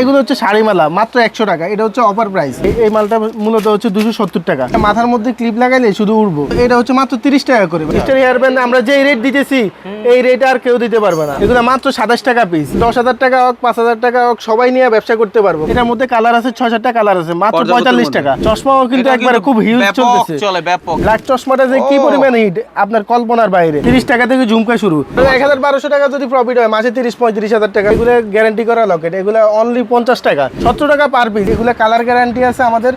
এগুলো হচ্ছে শাড়ি মালা মাত্র একশো টাকা। এটা হচ্ছে অফার প্রাইস এই মালটা মূলত হচ্ছে দুশো সত্তর টাকা। মাথার মধ্যে ক্লিপ লাগাইলে শুধু উঠবো এটা হচ্ছে মাত্র তিরিশ টাকা করে। মিস্টার হেয়ার ব্যান্ড আমরা যে রেট দিতেছি এই রেট আর কেউ দিতে পারবে না। এগুলো মাত্র সাতাশ টাকা পিস দশ হাজার টাকা হোক পাঁচ হাজার টাকা হোক সবাই নিয়ে ব্যবসা করতে পারব। এটার মধ্যে কালার আছে ছয় সাতটা কালার আছে মাত্র পঁয়তাল্লিশ টাকা। চশমাও কিন্তু একবারে খুব হিউজ চলতেছে। ব্যাপক। ব্ল্যাক চশমাটা যে কি। পরিমাণ হিট আপনার কল্পনার বাইরে। তিরিশ টাকা থেকে ঝুমকা শুরু। এক হাজার বারোশো টাকা যদি প্রফিট হয় মাসে তিরিশ পঁয়ত্রিশ হাজার টাকা। এগুলো গ্যারান্টি করা লকেট এগুলো অনলি পঞ্চাশ টাকা। সত্তর টাকা পার পিস এগুলো কালার গ্যারান্টি আছে আমাদের।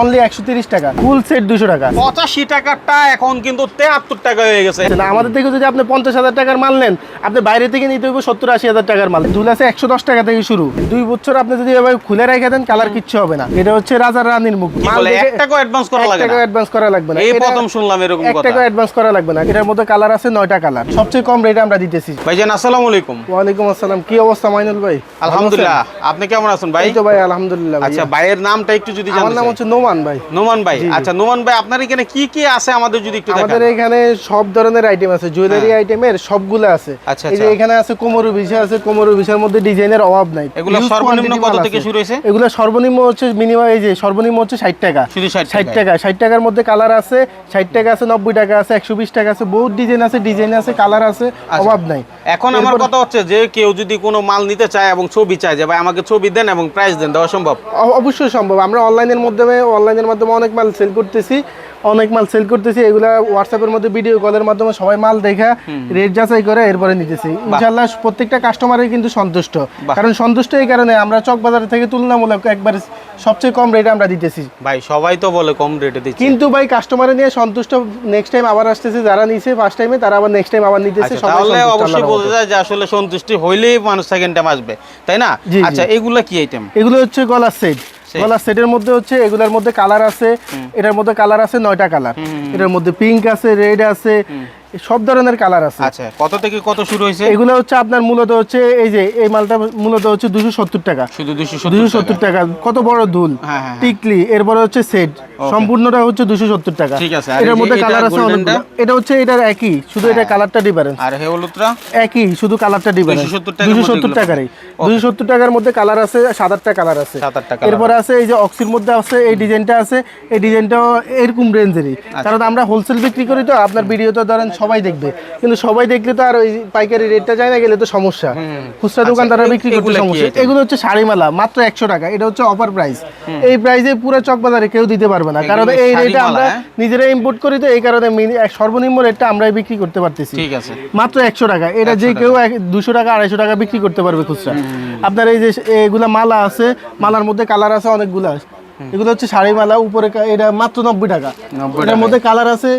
অনলি একশো তিরিশ টাকা। ফুল সেট দুশো টাকা। পঁচাশি টাকারটা এখন কিন্তু তেহাত্তর টাকা হয়ে গেছে। না, আমাদের থেকে যদি আপনি পঞ্চাশ হাজার টাকার মাল নেন আপনি বাইরে থেকে নিতে হবে সত্তর আশি হাজার টাকার মাল। দুল আছে একশো দশ টাকা থেকে শুরু। দুই বছর আপনি যদি এভাবে খুলে রেখে দেন কালার কিচ্ছু হবে না। এটা হচ্ছে রাজা রানীর মুখ। advance করা না? লাগবে না। এই প্রথম শুনলাম এরকম কথা। টাকা অ্যাডভান্স করা লাগবে না। এটার মধ্যে কালার আছে নয়টা কালার। সবচেয়ে কম রেটে আমরা দিতেছি। ভাইজান আসসালামু আলাইকুম। ওয়ালাইকুম আসসালাম। কি অবস্থা মাইনুল ভাই? আলহামদুলিল্লাহ। আপনি কেমন আছেন ভাই? এই তো ভাই আলহামদুলিল্লাহ আচ্ছা ভাইয়ের নামটা একটু যদি আমার নাম হচ্ছে নোমান ভাই নোমান ভাই। আচ্ছা নোমান ভাই আপনার এখানে কি কি আছে আমাদের যদি একটু আমাদের এখানে সব ধরনের আইটেম আছে জুয়েলারি আইটেমের সবগুলো আছে আচ্ছা, এই যে আচ্ছা। এখানে আছে কোমরু বিষয় আছে কোমরু বিষয়ের মধ্যে ডিজাইনের অভাব নাই এগুলো সর্বনিম্ন কত থেকে। শুরু হয়েছে? এগুলো সর্বনিম্ন হচ্ছে মিনিমাম এই যে সর্বনিম্ন হচ্ছে ষাট টাকা শুধু 60 ষাট টাকা ষাট টাকার মধ্যে কালার আছে ষাট টাকা আছে নব্বই টাকা আছে একশো বিশ টাকা আছে বহুত ডিজাইন আছে ডিজাইন আছে কালার আছে আচ্ছা। অভাব নাই এখন আমার কথা হচ্ছে যে কেউ যদি কোনো মাল নিতে চায় এবং ছবি চায় যে ভাই আমাকে ছবি দেন এবং প্রাইস দেন দেওয়া সম্ভব? অবশ্যই সম্ভব। আমরা অনলাইনের মাধ্যমে অনলাইনের মাধ্যমে অনেক মাল সেল করতেছি। অনেক মাল সেল করতেছি। এগুলা হোয়াটসঅ্যাপের মধ্যে ভিডিও কলের মাধ্যমে সবাই মাল দেখা রেট যাচাই করে এরপরে নিতেছি। ইনশাল্লাহ প্রত্যেকটা কাস্টমারই কিন্তু সন্তুষ্ট। কারণ সন্তুষ্ট এই কারণে আমরা চক বাজার থেকে তুলনামূলক একবারে সবচেয়ে কম রেটে আমরা দিতেছি। ভাই সবাই তো বলে কম রেটে দিচ্ছে। কিন্তু ভাই কাস্টমারে নিয়ে সন্তুষ্ট নেক্সট টাইম আবার আসতেছে যারা নিছে ফার্স্ট টাইমে তারা আবার নেক্সট টাইম আবার নিতেছে আচ্ছা, তাহলে অবশ্যই বোঝা যায় যে আসলে সন্তুষ্টি হইলেই মানুষ সেকেন্ড টাইম আসবে তাই না। আচ্ছা এগুলা কি আইটেম এগুলো হচ্ছে গলার সেট. গলার সেটের মধ্যে হচ্ছে এগুলোর মধ্যে কালার আছে এটার মধ্যে কালার আছে নয়টা কালার এটার মধ্যে পিঙ্ক আছে রেড আছে সব ধরনের কালার আছে। আচ্ছা কত থেকে কত শুরু হয়েছে? এগুলো হচ্ছে আপনার মূলত হচ্ছে এই যে এই মালটা মূলত হচ্ছে দুশো সত্তর টাকা। শুধু দুশো সত্তর টাকা। কত বড় দুল হ্যাঁ, হ্যাঁ, হ্যাঁ। টিকলি এরপরে হচ্ছে সেট। সম্পূর্ণটা হচ্ছে দুশো সত্তর টাকা। ঠিক আছে, এটার মধ্যে কালার আছে? অনেকগুলো। এটা হচ্ছে এটার একই শুধু এটা কালারটা ডিফারেন্স আর হে হলুদটা? একই শুধু কালারটা ডিফারেন্স 270 টাকার দুশো সত্তর টাকারই। দুশো সত্তর টাকার মধ্যে কালার আছে সাত আটটা কালার আছে। এরপরে আছে এই যে অক্সির মধ্যে আছে এই ডিজাইনটা আছে এই ডিজাইনটাও এরকম রেঞ্জেরই আচ্ছা। কারণ আমরা হোলসেল বিক্রি করি তো আপনার ভিডিও তো ধরেন সবাই দেখবে। কিন্তু সবাই দেখলে তো আর ওই পাইকারি রেটটা যায় না গেলে তো সমস্যা। খুচরা আচ্ছা, দোকানদাররা বিক্রি করতে সমস্যা। এগুলো হচ্ছে শাড়ি মালা মাত্র একশো টাকা। এটা হচ্ছে অফার প্রাইস এই প্রাইসে পুরো চক বাজারে কেউ দিতে পারবে না। কারণ এই রেটে আমরা হ্যাঁ? নিজেরা ইম্পোর্ট করি তো এই কারণে মিনি- সর্বনিম্ন রেটটা আমরাই বিক্রি করতে পারতেছি। ঠিক আছে। মাত্র একশো টাকা। এটা যে কেউ দুশো টাকা আড়াইশো টাকা বিক্রি করতে পারবে খুচরা। আপনার এই যে এগুলা মালা আছে মালার মধ্যে কালার আছে অনেকগুলা এগুলো হচ্ছে শাড়ি মালা উপরে এটা মাত্র নব্বই টাকা। এটার মধ্যে কালার আছে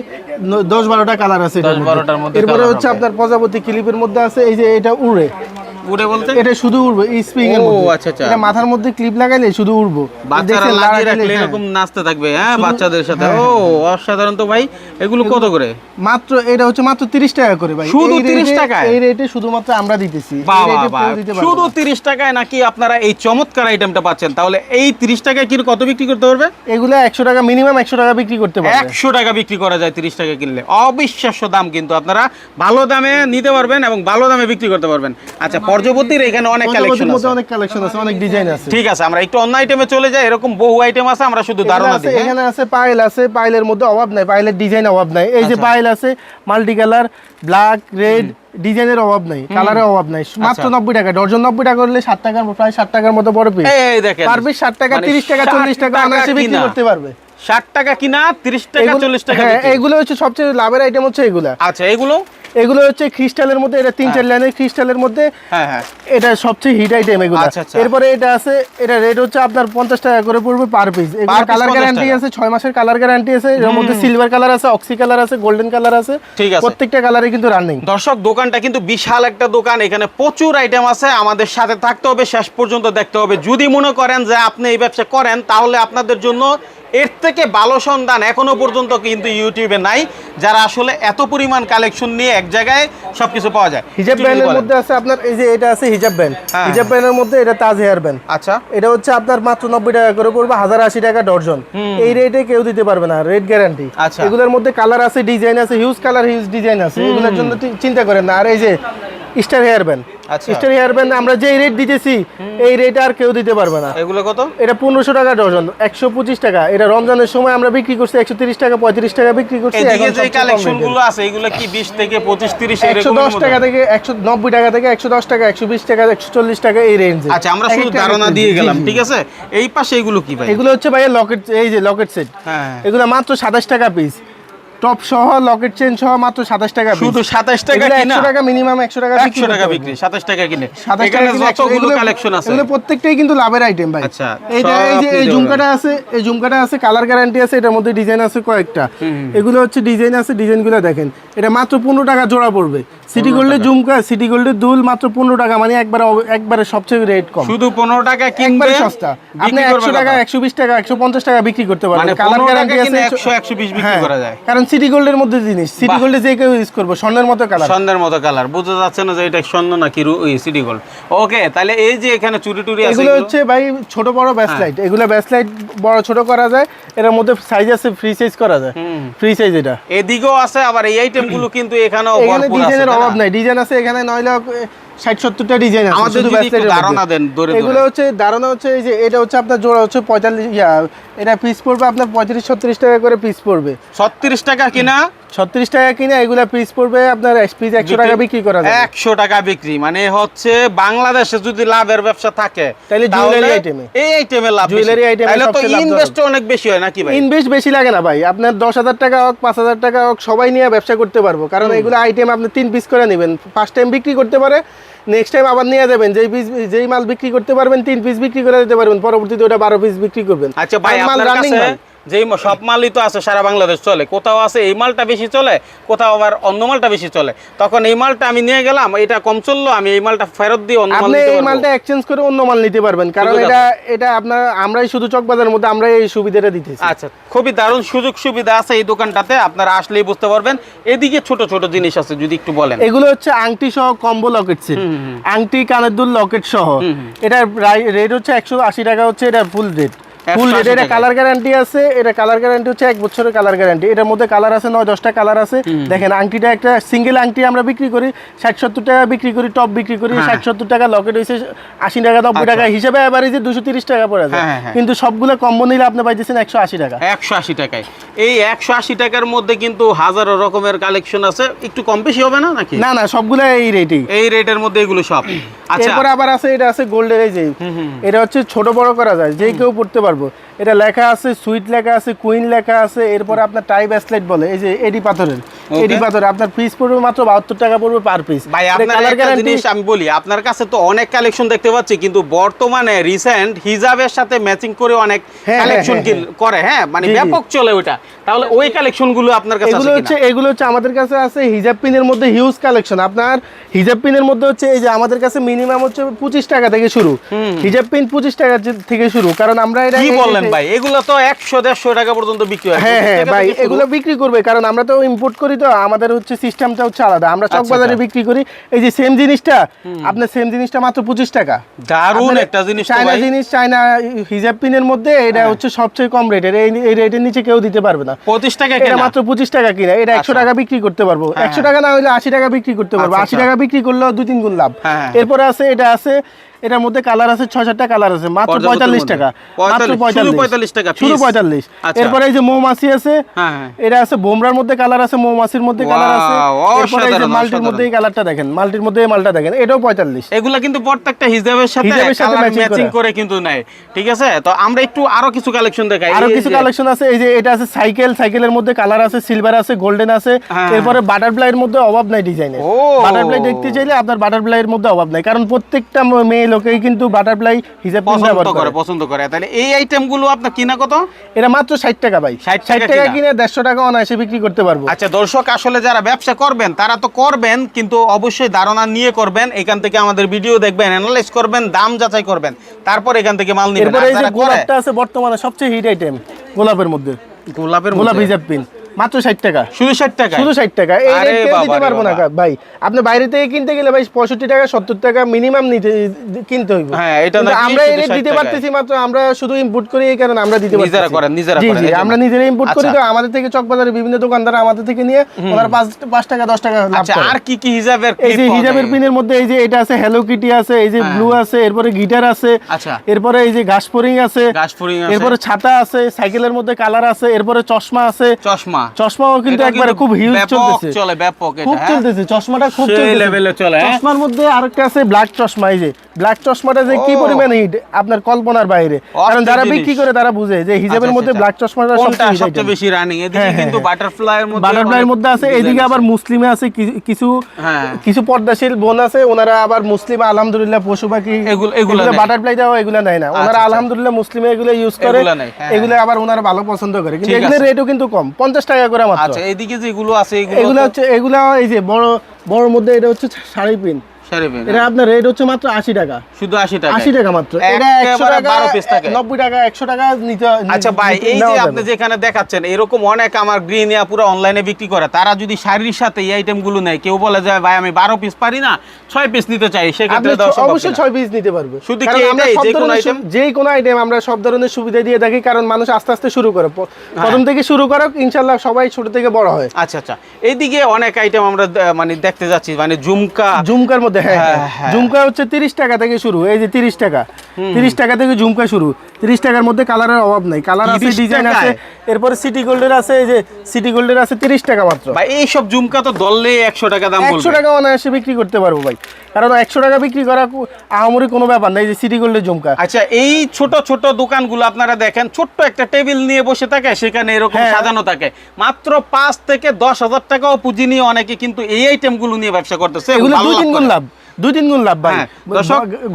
দশ বারোটা কালার আছে এটার 10 12টার মধ্যে এরপরে হচ্ছে আপনার প্রজাপতি ক্লিপের মধ্যে আছে এই যে এটা উড়ে। উড়ে বলতে? এটা শুধু উড়বে স্প্রিং এর ও, মধ্যে। আচ্ছা, আচ্ছা। এটা মাথার মধ্যে ক্লিপ লাগাইলে শুধু উড়বো। বাচ্চারা লাগিয়ে রাখলে হ্যাঁ। এরকম নাচতে থাকবে হ্যাঁ বাচ্চাদের সাথে। ও অসাধারণ তো ভাই এগুলো কত করে? মাত্র এটা হচ্ছে মাত্র তিরিশ টাকা করে ভাই। শুধু এই 30 রেটে- টাকায়? এই রেটে শুধুমাত্র আমরা দিতেছি। এই শুধু না। তিরিশ টাকায় নাকি আপনারা এই চমৎকার আইটেমটা পাচ্ছেন? তাহলে এই তিরিশ টাকায় কি কত বিক্রি করতে পারবে? এগুলো একশো টাকা মিনিমাম একশো টাকা বিক্রি করতে পারবে। একশো টাকা বিক্রি করা যায় তিরিশ টাকা কিনলে। অবিশ্বাস্য দাম কিন্তু আপনারা ভালো দামে নিতে পারবেন এবং ভালো দামে বিক্রি করতে পারবেন। আচ্ছা পর্যবর্তীর এখানে অনেক কালেকশন আছে। অনেক কালেকশন আছে অনেক ডিজাইন আছে। ঠিক আছে আমরা একটু অন্য আইটেমে চলে যাই এরকম বহু আইটেম আছে আমরা শুধু ধারণা দিই হ্যাঁ? এখানে আছে পাইল আছে পাইলের মধ্যে অভাব নাই পাইলের ডিজাইন অভাব নাই। এই যে আচ্ছা। পাইল আছে মাল্টি কালার ব্ল্যাক রেড ডিজাইনের অভাব নাই কালারের অভাব নাই। মাত্র আচ্ছা। নব্বই টাকা ডর্জন নব্বই টাকা করলে ষাট টাকার প্রায় ষাট টাকার মতো বড় পিস পার পিস ষাট টাকা মানে তিরিশ টাকা চল্লিশ টাকা অনায়াসে বিক্রি করতে পারবে। ষাট টাকা কিনা তিরিশ টাকা চল্লিশ টাকা হ্যাঁ এগুলো হচ্ছে সবচেয়ে লাভের আইটেম হচ্ছে এগুলা। আচ্ছা এগুলো? এগুলো হচ্ছে ক্রিস্টালের মধ্যে এটা তিন চার লাইনের ক্রিস্টালের মধ্যে। হ্যাঁ হ্যাঁ। এটা সবচেয়ে হিট আইটেম এগুলো। এরপরে এটা আছে এটা রেট হচ্ছে আপনার পঞ্চাশ টাকা করে পড়বে পার পিস এগুলো কালার গ্যারান্টি আছে ছয় মাসের কালার গ্যারান্টি আছে এর মধ্যে সিলভার কালার আছে অক্সি কালার আছে গোল্ডেন কালার আছে। ঠিক আছে। প্রত্যেকটা কালারে কিন্তু রানিং দর্শক দোকানটা কিন্তু বিশাল একটা দোকান এখানে প্রচুর আইটেম আছে আমাদের সাথে থাকতে হবে শেষ পর্যন্ত দেখতে হবে। যদি মনে করেন যে আপনি এই ব্যবসা করেন তাহলে আপনাদের জন্য এর থেকে ভালো সন্ধান এখনও পর্যন্ত কিন্তু ইউটিউবে নাই যারা আসলে এত পরিমাণ কালেকশন নিয়ে এক জায়গায় সবকিছু পাওয়া যায়। হিজাব ব্যান্ডের মধ্যে আছে আপনার এই যে এটা আছে হিজাব ব্যান্ড। হ্যাঁ, হিজাব ব্যান্ডের মধ্যে এটা তাজ হেয়ার ব্যান্ড। আচ্ছা। এটা হচ্ছে আপনার মাত্র নব্বই টাকা করে পড়বে হাজার আশি টাকা ডর্জন এই রেটে কেউ দিতে পারবে না রেট গ্যারান্টি আচ্ছা। এগুলোর মধ্যে কালার আছে ডিজাইন আছে হিউজ কালার হিউজ ডিজাইন আছে। এগুলোর জন্য চিন্তা করেন না। আর এই যে star hair band. Star hair band আমরা যেই রেট দিতেছি এই রেট আর কেউ দিতে পারবে না। এগুলো কত? এটা পনেরোশো টাকা ডজন একশো পঁচিশ টাকা। এটা রমজানের সময় আমরা বিক্রি করছি একশো তিরিশ টাকা পঁয়ত্রিশ টাকা বিক্রি করছি যে আছে এগুলো কি বিশ থেকে পঁচিশ তিরিশ একশো দশ টাকা থেকে একশো নব্বই টাকা থেকে একশো দশ টাকা একশো বিশ টাকা একশো চল্লিশ টাকা এই রেঞ্জে আচ্ছা আমরা শুধু ধারণা দিয়ে গেলাম ঠিক আছে? এই পাশে এগুলো কি ভাই? এগুলো হচ্ছে ভাইয়া লকেট এই যে লকেট সেট হ্যাঁ। এগুলো মাত্র সাতাশ টাকা পিস টপ সহ লকেট চেন সহ মাত্র সাতাশ টাকা piece। শুধু সাতাশ টাকা কিনা? একশো টাকা মিনিমাম একশো টাকা বিক্রি একশো টাকা করতে বিক্রি সাতাশ টাকা কিনে। এখানে যতগুলো কালেকশন আছে। এগুলো প্রত্যেকটাই কিন্তু লাভের আইটেম ভাই। আচ্ছা, এই যে এই ঝুমকাটা আছে এই ঝুমকাটা আছে কালার গ্যারান্টি আছে এটার মধ্যে ডিজাইন আছে কয়েকটা। এগুলো হচ্ছে ডিজাইন আছে ডিজাইনগুলো দেখেন। এটা মাত্র পনেরো টাকা জোড়া পড়বে। সিটি গোল্ডের ঝুমকা সিটি গোল্ডের দুল মাত্র পনেরো টাকা মানে একবারে একবারে সবচেয়ে রেট কম। শুধু পনেরো টাকা একবারে সস্তা। আপনি একশো টাকা একশো বিশ টাকা একশো পঞ্চাশ টাকা বিক্রি করতে মানে পারবেন কালার গ্যারান্টি আছে একশো একশো বিশ বিক্রি হ্যাঁ, করা যায়। কারণ সিটি গোল্ডের মধ্যে জিনিস সিটি গোল্ডে যে কেউ ইউজ করব স্বর্ণের মতো কালার সন্ধ্যের মতো কালার বোঝা যাচ্ছে না যে এটা স্বর্ণ নাকি সিটি গোল্ড। ওকে তাহলে এই যে এখানে চুরি টুরি আছে এগুলো হচ্ছে ভাই ছোট বড় ব্যাস হ্যাঁ। এগুলো ব্যাস লাইট বড় ছোট করা যায় এর মধ্যে সাইজ আছে ফ্রি সাইজ করা যায়। ফ্রি সাইজ এটা। এদিকেও আছে আবার এই আইটেমগুলো কিন্তু এখানেও এখানে ভরপুর আছে না? অভাব নাই। ডিজাইন আছে এখানে নয়লা ষাট সত্তরটা ডিজাইন আছে। আমাদের যদি ধারণা দেন এগুলো হচ্ছে ধারণা হচ্ছে এই যে এটা হচ্ছে আপনার জোড়া হচ্ছে পঁয়তাল্লিশ এটা পিস পড়বে আপনার পঁয়ত্রিশ ছত্রিশ টাকা করে পিস পড়বে। ছত্রিশ টাকা কিনা? ছত্রিশ টাকা কিনে এগুলা পিস পড়বে আপনার পিস একশো টাকা বিক্রি করা যায় একশো টাকা বিক্রি মানে হচ্ছে বাংলাদেশে যদি লাভের ব্যবসা থাকে তাহলে item এ। এই আইটেমে লাভ item এ তাহলে তো ইনভেস্ট অনেক বেশি হয় নাকি ভাই? ইনভেস্ট বেশি লাগে না ভাই। আপনার দশ হাজার টাকা হোক পাঁচ হাজার টাকা হোক সবাই নিয়ে ব্যবসা করতে পারব। কারণ এগুলো আইটেম আপনি তিন পিস করে নেবেন। ফার্স্ট টাইম বিক্রি করতে পারে নেক্সট টাইম আবার নিয়ে যাবেন। যেই পিস যেই মাল বিক্রি করতে পারবেন তিন পিস বিক্রি করে দিতে পারবেন। পরবর্তীতে ওটা বারো পিস বিক্রি করবেন। আচ্ছা ভাই আপনার কাছে যেই সব মালই তো আছে সারা বাংলাদেশ চলে। কোথাও আছে এই মালটা বেশি চলে কোথাও আবার অন্য মালটা বেশি চলে। তখন এই মালটা আমি নিয়ে গেলাম এটা কম চলল আমি এই মালটা ফেরত দিয়ে অন্য মাল এই মালটা এক্সচেঞ্জ করে অন্য মাল নিতে পারবেন কারণ এটা এটা আপনার আমরাই শুধু চকবাজারের মধ্যে আমরা এই সুবিধাটা দিতেছি। আচ্ছা খুবই দারুণ সুযোগ সুবিধা আছে এই দোকানটাতে আপনারা আসলেই বুঝতে পারবেন। এদিকে ছোট ছোট জিনিস আছে যদি একটু বলেন। এগুলো হচ্ছে আংটি সহ কম্বো লকেট সেট। আংটি কানের দুল লকেট সহ। এটা রেট হচ্ছে একশো আশি টাকা হচ্ছে এটা ফুল রেট ফুল 180 এটা কালার গ্যারান্টি আছে এটা কালার গ্যারান্টি হচ্ছে এক বছরের কালার গ্যারান্টি এটার মধ্যে কালার আছে নয় দশটা কালার আছে। দেখেন আংটিটা একটা সিঙ্গেল আংটি আমরা বিক্রি করি ষাট সত্তর টাকা বিক্রি করি টপ বিক্রি করি হ্যাঁ। ষাট সত্তর টাকা লকেট হয়েছে আশি টাকা নব্বই আচ্ছা। টাকা। হিসেবে অ্যাভারেজে দুশো তিরিশ টাকা পড়ে যায়। হ্যাঁ, হ্যাঁ। কিন্তু সবগুলো কম্বো নিলে আপনি পাইতেছেন একশো আশি টাকা। একশো আশি টাকায়। এই একশো আশি টাকার মধ্যে কিন্তু হাজারো রকমের কালেকশন আছে। একটু কম বেশি হবে না নাকি? না না সবগুলো এই রেটেই এই রেটের মধ্যে এগুলো সব। আচ্ছা। এরপরে আবার আছে এটা আছে গোল্ডের এই যে এটা হচ্ছে ছোট বড় করা যায় যে কেউ পড়তে পারব। এটা লেখা আছে সুইট লেখা আছে কুইন লেখা আছে এরপরে আপনার টাই ব্যাসলেট বলে এই যে এডি পাথরের। এডি পাথর আপনার পিস পড়বে মাত্র বাহাত্তর টাকা পড়বে পার পিস ভাই আপনার একটা জিনিস আমি বলি আপনার কাছে তো অনেক কালেকশন দেখতে পাচ্ছি কিন্তু বর্তমানে রিসেন্ট হিজাবের সাথে ম্যাচিং করে অনেক হ্যাঁ, কালেকশন হ্যাঁ, হ্যাঁ। করে হ্যাঁ মানে। ব্যাপক চলে ওটা তাহলে ওই কালেকশনগুলো আপনার কাছে এগুলো হচ্ছে এগুলো হচ্ছে আমাদের কাছে আছে হিজাব পিনের মধ্যে হিউজ কালেকশন আপনার হিজাব পিনের মধ্যে হচ্ছে এই যে আমাদের কাছে মিনিমাম হচ্ছে পঁচিশ টাকা থেকে শুরু। হিজাব পিন পঁচিশ টাকা থেকে শুরু। কারণ আমরা এটা কি ভাই? এগুলো তো টাকা পর্যন্ত বিক্রি হয়। হ্যাঁ হ্যাঁ ভাই এগুলো বিক্রি করবে কারণ আমরা তো ইম্পোর্ট করি তো আমাদের হচ্ছে সিস্টেমটা হচ্ছে আলাদা। আমরা চক আচ্ছা, বাজারে আচ্ছা। বিক্রি করি। এই যে সেম জিনিসটা আপনার সেম জিনিসটা মাত্র পঁচিশ টাকা। দারুণ আপনার একটা জিনিস চায়না জিনিস চায়না হিজাব পিনের মধ্যে এটা হ্যাঁ। হচ্ছে সবচেয়ে কম রেটের এই রেটের নিচে কেউ দিতে পারবে না। পঁচিশ টাকা এটা মাত্র পঁচিশ টাকা কিনা এটা একশো আচ্ছা। টাকা বিক্রি করতে পারব। হ্যাঁ, একশো টাকা না হলে আশি টাকা বিক্রি করতে পারব। আচ্ছা, আশি আচ্ছা। টাকা বিক্রি করলেও দুই তিন গুণ লাভ। হ্যাঁ। এরপরে আছে এটা আছে এটার মধ্যে কালার আছে ছয় সাতটা কালার আছে মাত্র পঁয়তাল্লিশ টাকা মাত্র 45 শুধু 45 টাকা শুধু পঁয়তাল্লিশ। আচ্ছা। এরপরে এই যে মৌমাছি আছে হ্যাঁ, হ্যাঁ। এটা আছে বোমরার মধ্যে কালার আছে মৌমাছির মধ্যে কালার আছে। এরপরে এই যে মাল্টির মধ্যে এই কালারটা দেখেন মাল্টির মধ্যে এই মালটা দেখেন এটাও পঁয়তাল্লিশ। এগুলা কিন্তু প্রত্যেকটা হিজাবের সাথে হিজাবের সাথে ম্যাচিং করে। কিন্তু নেয় ঠিক আছে? তো আমরা একটু আরও কিছু কালেকশন দেখাই। আরও কিছু কালেকশন আছে এই যে এটা আছে সাইকেল সাইকেলের মধ্যে কালার আছে সিলভার আছে গোল্ডেন আছে। হ্যাঁ। এরপরে বাটারফ্লাই এর মধ্যে অভাব নাই ডিজাইনের। বাটারফ্লাই দেখতে চাইলে আপনার বাটারফ্লাই এর মধ্যে অভাব নাই কারণ প্রত্যেকটা ম- লোকেই কিন্তু বাটারফ্লাই হিসাব পছন্দ করে পছন্দ করে। তাহলে এই আইটেমগুলো আপনার কিনা কত? এটা মাত্র ষাট টাকা ভাই। 60 ষাট টাকা কিনে? দেড়শো টাকা অনায়াসে বিক্রি করতে পারব। আচ্ছা দর্শক আসলে যারা ব্যবসা করবেন তারা তো করবেন কিন্তু অবশ্যই ধারণা নিয়ে করবেন। এখান থেকে আমাদের ভিডিও দেখবেন অ্যানালাইজ করবেন দাম যাচাই করবেন। তারপর এখান থেকে মাল নেবেন। এরপরে এই যে গোলাপটা আছে বর্তমানে সবচেয়ে হিট আইটেম গোলাপের মধ্যে। গোলাপের গোলাপ? হিজাব পিন মাত্র ষাট টাকা। শুধু ষাট টাকা? শুধু ষাট টাকা। এই রেট দিতে পারব না ভাই। আপনি বাইরে থেকে কিনতে গেলে ভাই পঁয়ষট্টি টাকা সত্তর টাকা মিনিমাম নিতে কিনতে হইব। হ্যাঁ, এটা আমরা এই রেট দিতে পারতেছি মাত্র আমরা শুধু ইম্পোর্ট করি এই কারণে আমরা দিতে পারতেছি। নিজেরা করেন, নিজেরা জি করেন, জি আমরা নিজেরা ইম্পোর্ট করি আচ্ছা। তো আমাদের থেকে চকবাজারে বিভিন্ন দোকানদার আমাদের থেকে নিয়ে ওনারা পাঁচ পাঁচ টাকা দশ টাকা লাভ আচ্ছা করে। আর কি কি হিসাবের এই যে হিজাবের পিনের মধ্যে এই যে এটা আছে হ্যালো কিটি আছে এই যে হ্যাঁ। ব্লু আছে এরপরে গিটার আছে আচ্ছা। এরপরে এই যে ঘাসফড়িং আছে ঘাসফড়িং আছে। এরপরে ছাতা আছে সাইকেলের মধ্যে কালার আছে এরপরে চশমা আছে। চশমা। চশমাও কিন্তু একবারে খুব হিউজ চলতেছে চলে ব্যাপক এটা খুব হ্যাঁ? চলতেছে চশমাটা খুব চলতেছে এ চলে, হ্যাঁ? চশমার মধ্যে আরেকটা আছে ব্ল্যাক চশমা এই যে ব্ল্যাক চশমাটা যে কি। পরিমাণ হিট আপনার কল্পনার বাইরে কারণ যারা বিক্রি করে তারা বুঝে যে হিজাবের আচ্ছা, মধ্যে আচ্ছা, ব্ল্যাক চশমাটা সবচেয়ে। বেশি রানিং এদিকে হ্যাঁ, হ্যাঁ, কিন্তু হ্যাঁ। বাটারফ্লাই এর মধ্যে বাটারফ্লাইয়ের অনেক মধ্যে আছে এদিকে আবার মুসলিমে আছে কিছু হ্যাঁ। কিছু পর্দাশীল বোন আছে ওনারা আবার মুসলিম আলহামদুলিল্লাহ পশু পাখি এগুলো- এগুলো। বাটারফ্লাই দাও এগুলো নেয় না ওনারা আচ্ছা। আলহামদুলিল্লাহ মুসলিমে এগুলো ইউজ করে এগুলো হ্যাঁ, এগুলো আবার ওনারা ভালো পছন্দ করে কিন্তু আছে। রেটও কিন্তু কম পঞ্চাশ টাকা করে মাত্র আচ্ছা এদিকে যেগুলো আছে এগুলো এগুলো হচ্ছে এগুলো এই যে বড় বড় মধ্যে এটা হচ্ছে শাড়ি পিন এটা আপনার রেট হচ্ছে মাত্র আশি টাকা শুধু আশি টাকা আশি টাকা মাত্র এটা একশো একেবারে টাকা 12 piece থাকে। নব্বই টাকা একশো টাকা নিতে আচ্ছা ভাই এই যে আপনি যেখানে দেখাচ্ছেন এরকম অনেক আমার পুরো অনলাইনে বিক্রি করে তারা যদি শাড়ির সাথে এই আইটেমগুলো নেয় কেউ বলে যায় ভাই আমি বারো পিস পারি না ছয় পিস নিতে চাই সেক্ষেত্রে অবশ্যই কিনা? ছয় পিস নিতে পারবে শুধু কি এটাই? যে কোনো? সু- যে কোনো আইটেম আমরা সব ধরনের সুবিধা দিয়ে থাকি কারণ মানুষ আস্তে আস্তে শুরু করে হ্যাঁ। প্রথম থেকে শুরু করো ইনশাল্লাহ সবাই ছোট থেকে বড় হয় আচ্ছা আচ্ছা এইদিকে অনেক আইটেম আমরা মানে দেখতে যাচ্ছি মানে ঝুমকা ঝুমকার মধ্যে হ্যাঁ হ্যাঁ, হ্যাঁ। হ্যাঁ। ঝুমকা হচ্ছে তিরিশ টাকা থেকে শুরু। এই যে তিরিশ টাকা। তিরিশ টাকা থেকে ঝুমকা শুরু। তিরিশ টাকার মধ্যে কালারের অভাব নাই। কালার আছে ডিজাইন আছে। এরপরে সিটি গোল্ডের আছে এই যে সিটি গোল্ডের আছে তিরিশ টাকা মাত্র। ভাই এইসব ঝুমকা তো দললে একশো টাকা দাম একশো টাকা অনায়াসে বিক্রি করতে পারব ভাই। কারণ একশো টাকা বিক্রি করা আহামরি কোনো ব্যাপার নাই এই যে সিটি গোল্ডের ঝুমকা। আচ্ছা এই ছোট ছোট দোকানগুলো আপনারা দেখেন ছোট্ট একটা টেবিল নিয়ে বসে থাকে সেখানে এরকম হ্যাঁ। সাজানো থাকে। মাত্র পাঁচ থেকে দশ হাজার টাকাও পুঁজি নিয়ে অনেকে কিন্তু এই আইটেমগুলো নিয়ে ব্যবসা করতেছে এগুলো দুই তিন গুণ লাভ দুই তিন গুণ লাভ ভাই। হ্যাঁ,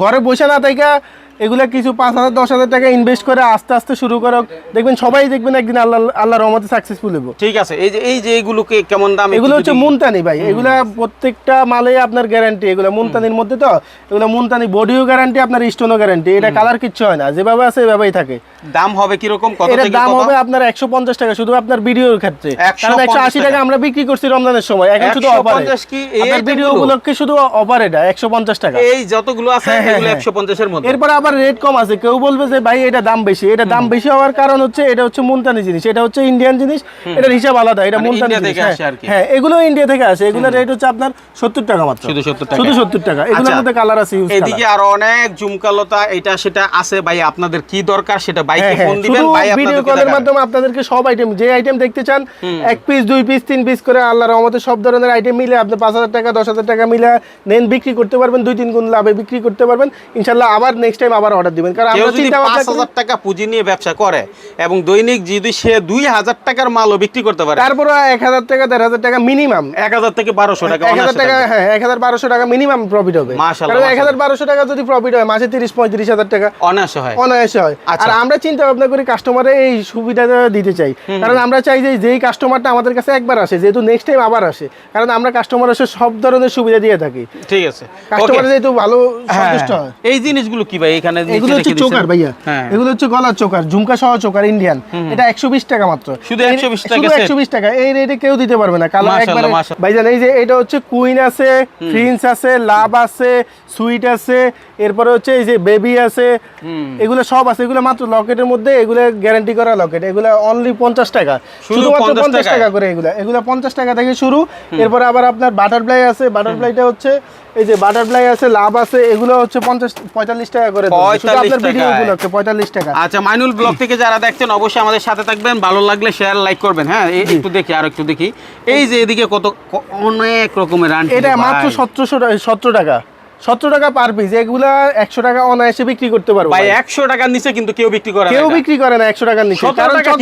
ঘরে বসে না থাকা এগুলা কিছু পাঁচ হাজার দশ হাজার টাকা ইনভেস্ট করে আস্তে আস্তে শুরু করো। দেখবেন সবাই দেখবেন একদিন আল্লাহ আল্লাহ রহমতে সাকসেসফুল হব ঠিক আছে এই যে এই যে এইগুলোকে কেমন দাম এগুলো হচ্ছে মুনতানি ভাই। এগুলা প্রত্যেকটা মালে আপনার গ্যারান্টি এগুলো মুনতানির মধ্যে তো এগুলো মুনতানি বডিও গ্যারান্টি আপনার স্টোনও গ্যারান্টি এটা কালার কিচ্ছু হয় না যেভাবে আছে এভাবেই থাকে। দাম হবে কীরকম? কত থেকে দাম হবে আপনার একশো পঞ্চাশ টাকা শুধু আপনার ভিডিওর ক্ষেত্রে। কারণ একশো আশি টাকা আমরা বিক্রি করছি রমজানের সময়। এখন শুধু অফার ভিডিও? উপলক্ষে শুধু অফার এটা একশো পঞ্চাশ টাকা। এই যতগুলো আছে হ্যাঁ, হ্যাঁ, এগুলো হ্যাঁ। একশো পঞ্চাশের মধ্যে। এরপরে আবার রেট কম আছে। কেউ বলবে যে ভাই এটা দাম বেশি। এটা দাম বেশি হওয়ার কারণ হচ্ছে এটা হচ্ছে মুলতানি জিনিস। এটা হচ্ছে ইন্ডিয়ান জিনিস এটার হিসাব আলাদা। এটা মানে মুলতানি জিনিস হ্যাঁ। হ্যাঁ এগুলো ইন্ডিয়া থেকে আসে। এগুলোর রেট হচ্ছে আপনার সত্তর টাকা মাত্র। শুধু 70 টাকা। শুধু সত্তর টাকা। এগুলোর আচ্ছা, মধ্যে কালার আছে এদিকে আরও অনেক ঝুমকালতা এটা সেটা আছে। ভাই আপনাদের কি দরকার সেটা বাইকে হ্যাঁ। হ্যাঁ ফোন দিবেন ভাই ভিডিও কলের মাধ্যমে আপনাদেরকে সব আইটেম যে আইটেম দেখতে চান এক পিস দুই পিস তিন পিস করে আল্লাহ রহমতে সব ধরনের আইটেম মিলে আপনি পাঁচ হাজার টাকা দশ হাজার টাকা মিলে নেন বিক্রি করতে পারবেন দুই তিন গুণ লাভে বিক্রি করতে পারবেন। ইনশাল্লাহ আবার নেক্সট টাইম আবার অর্ডার দিবেন। কারণ আমরা চিন্তা পাঁচ হাজার টাকা পুঁজি নিয়ে ব্যবসা করে এবং দৈনিক যদি সে দুই হাজার টাকার মালও বিক্রি করতে পারে তারপরে এক হাজার টাকা দেড় হাজার টাকা মিনিমাম এক হাজার থেকে বারোশো টাকা এক হাজার টাকা হ্যাঁ এক হাজার বারোশো টাকা মিনিমাম প্রফিট হবে। কারণ এক হাজার বারোশো টাকা যদি প্রফিট হয় মাসে তিরিশ পঁয়ত্রিশ হাজার টাকা অনায়াসে হয়। অনায়াসে হয়। আচ্ছা। আর আমরা চিন্তা ভাবনা করি কাস্টমারে এই সুবিধাটা দিতে চাই। কারণ আমরা চাই যে যেই কাস্টমারটা আমাদের কাছে একবার আসে যেহেতু নেক্সট টাইম আবার আসে কারণ আমরা কাস্টমার এসে সব ধরনের সুবিধা দিয়ে থাকি। ঠিক আছে। কাস্টমার যেহেতু ভালো হ্যাঁ, সন্তুষ্ট হয়। এই জিনিসগুলো কি ভাই? এখানে এগুলো হচ্ছে চোকার ভাইয়া। হ্যাঁ। এগুলো হচ্ছে গলার চোকার ঝুমকা সহ চোকার ইন্ডিয়ান এটা একশো বিশ টাকা মাত্র। শুধু এই- 120 টাকা শুধু set? একশো বিশ টাকা। এই রেটে কেউ দিতে পারবে না। মাশাআল্লাহ, একবারে। ভাইজান এই যে এটা হচ্ছে কুইন আছে প্রিন্স আছে লাভ আছে সুইট আছে এরপরে হচ্ছে এই যে বেবি আছে। এগুলো সব আছে। এগুলো মাত্র লকেটের মধ্যে এগুলো গ্যারান্টি করা লকেট এগুলো অনলি পঞ্চাশ টাকা। শুধু শুধুমাত্র 50 পঞ্চাশ টাকা করে এগুলো। এগুলো পঞ্চাশ টাকা থেকে শুরু। এরপরে আবার আপনার বাটারফ্লাই আছে। বাটারফ্লাইটা হচ্ছে এই যে বাটারফ্লাই আছে লাভ আছে এগুলো হচ্ছে পঞ্চাশ পঁয়তাল্লিশ টাকা করে দেবো। শুধু 45 আপনার ভিডিও উপলক্ষে পঁয়তাল্লিশ টাকা। আচ্ছা মাইনুল ব্লক থেকে যারা দেখছেন অবশ্যই আমাদের সাথে থাকবেন। ভালো লাগলে শেয়ার লাইক করবেন। হ্যাঁ একটু দেখি আর একটু দেখি। এই যে এদিকে কত অনেক রকমের আন্টি এটা মাত্র সতেরোশো সতেরো টাকা। সতেরো টাকা পার পিস এগুলা একশো টাকা অনায়াসে বিক্রি করতে পারব ভাই। একশো টাকার নিচে কিন্তু কেউ বিক্রি করে কেউ বিক্রি করে না একশো টাকার নিচে কারণ টাকা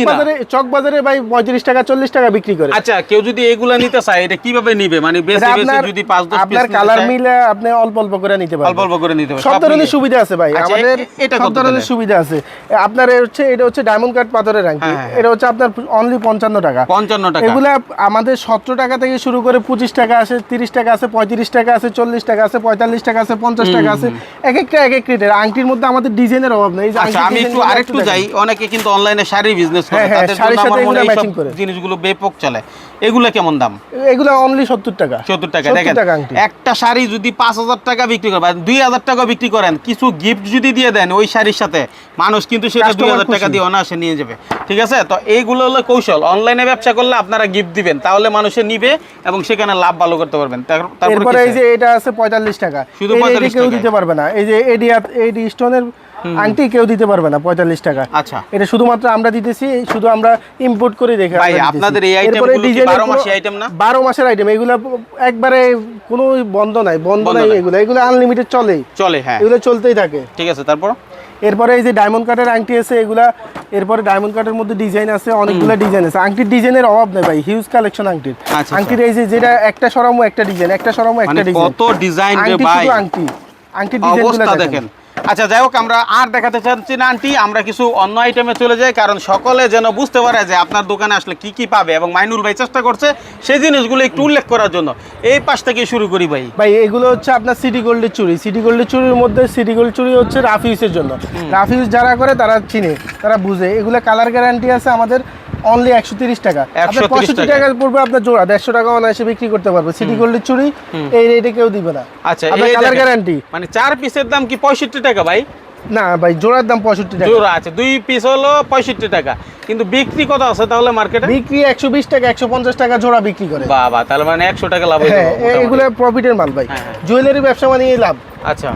চক বাজারে ভাই পঁয়ত্রিশ টাকা চল্লিশ টাকা বিক্রি করে। আচ্ছা কেউ যদি এগুলা নিতে চায় এটা কীভাবে নিবে? মানে বেশি বেশি যদি পাঁচ দশ আপনার কালার মিলে আপনি অল্প অল্প করে নিতে পারবেন। অল্প অল্প করে নিতে হবে সব ধরনের সুবিধা আছে ভাই। আচ্ছা, আমাদের এটা সব ধরনের সুবিধা আছে। আপনার হচ্ছে এটা হচ্ছে ডায়মন্ড কাট পাথরের আংটি হ্যাঁ, হ্যাঁ। এটা হচ্ছে আপনার অনলি পঞ্চান্ন টাকা। পঞ্চান্ন টাকা। এগুলা আমাদের সতেরো টাকা থেকে শুরু করে পঁচিশ টাকা আছে তিরিশ টাকা আছে পঁয়ত্রিশ টাকা আছে চল্লিশ টাকা আছে পঁয়তাল্লিশ টাকা টাকা আছে পঞ্চাশ টাকা আছে। এক একটা এক এক রেটের। আংটির মধ্যে আমাদের ডিজাইনের অভাব নেই। আচ্ছা আমি একটু আরেকটু যাই। অনেকে কিন্তু অনলাইনে শাড়ি বিজনেস করে। হ্যাঁ, হ্যাঁ, তাদের জন্য আমার মনে হয়। জিনিসগুলো বেপক চলে। এগুলো কেমন দাম? এগুলো অনলি সত্তর টাকা। চোদ্দ টাকা দেখেন একটা শাড়ি যদি পাঁচ হাজার টাকা বিক্রি বা টাকা বিক্রি করেন কিছু গিফট যদি দিয়ে দেন ওই শাড়ির সাথে মানুষ কিন্তু সেটা দুই Customer হাজার টাকা দিয়ে অনায়াসে নিয়ে যাবে। ঠিক আছে? তো এইগুলো হলো কৌশল। অনলাইনে ব্যবসা করলে আপনারা গিফট দিবেন। তাহলে মানুষে নিবে এবং সেখানে লাভ ভালো করতে পারবেন। তার- তারপরে এই যে এটা আছে পঁয়তাল্লিশ টাকা। শুধু 45 কেউ দিতে পারবে না। এই যে এডি এডি স্টোনের আংটি কেউ দিতে পারবে না পঁয়তাল্লিশ টাকা আচ্ছা। এটা শুধুমাত্র আমরা দিতেছি শুধু আমরা ইম্পোর্ট করে দেখে ভাই, আপনাদের এই আইটেমগুলো কি 12 মাসের আইটেম না? বারো মাসের আইটেম এগুলো একবারে কোনো বন্ধ নাই বন্ধ নাই। এগুলো। এগুলো আনলিমিটেড চলে চলে হ্যাঁ। এগুলো চলতেই থাকে। ঠিক আছে তারপর? এরপরে এই যে ডায়মন্ড কাটের আংটি আছে এগুলা এরপরে ডায়মন্ড কাটের মধ্যে ডিজাইন আছে অনেকগুলো ডিজাইন আছে। আংটির ডিজাইনের অভাব নেই ভাই হিউজ কালেকশন আংটির। আচ্ছা। আংটির এই যে যেটা একটা সরামো একটা ডিজাইন একটা সরামো মানে একটা ডিজাইন কত ডিজাইন রে আংটি ভাই? শুধু আংটি। আংটির ডিজাইনগুলো দেখেন। আচ্ছা যাই হোক আমরা আর দেখাতে চাচ্ছি না আন্টি। আমরা কিছু অন্য আইটেমে চলে যাই কারণ সকলে যেন বুঝতে পারে যে আপনার দোকানে আসলে কি কি পাবে এবং মাইনুল ভাই চেষ্টা করছে সেই জিনিসগুলো একটু উল্লেখ করার জন্য। এই পাশ থেকে শুরু করি ভাই। ভাই এগুলো হচ্ছে আপনার সিটি গোল্ডের চুড়ি। সিটি গোল্ডের চুড়ির মধ্যে সিটি গোল্ড চুড়ি হচ্ছে রাফ ইউজের জন্য। রাফ ইউজ যারা করে তারা চিনে তারা বুঝে। এগুলো কালার গ্যারান্টি আছে আমাদের। অনলি একশো তিরিশ টাকা। পঁয়ষট্টি টাকা। পড়বে আপনার জোড়া। দেড়শো টাকা অনায়াসে বিক্রি করতে পারবে। সিটি গোল্ডের চুড়ি এই রেটে কেউ দিবে না। আচ্ছা কালার গ্যারান্টি মানে চার পিসের দাম কি পঁয়ষট্টি টাকা ভাই? না ভাই জোড়ার দাম পঁয়ষট্টি টাকা। জোড়া আছে। দুই পিস হলো পঁয়ষট্টি টাকা। কিন্তু বিক্রি কত আছে তাহলে মার্কেটে বিক্রি একশো বিশ টাকা একশো পঞ্চাশ টাকা জোড়া বিক্রি করে। বাবা তাহলে মানে একশো টাকা লাভ হয়ে হ্যাঁ এগুলো প্রফিটের মাল ভাই। হ্যাঁ, হ্যাঁ। জুয়েলারি ব্যবসা মানে লাভ। আচ্ছা।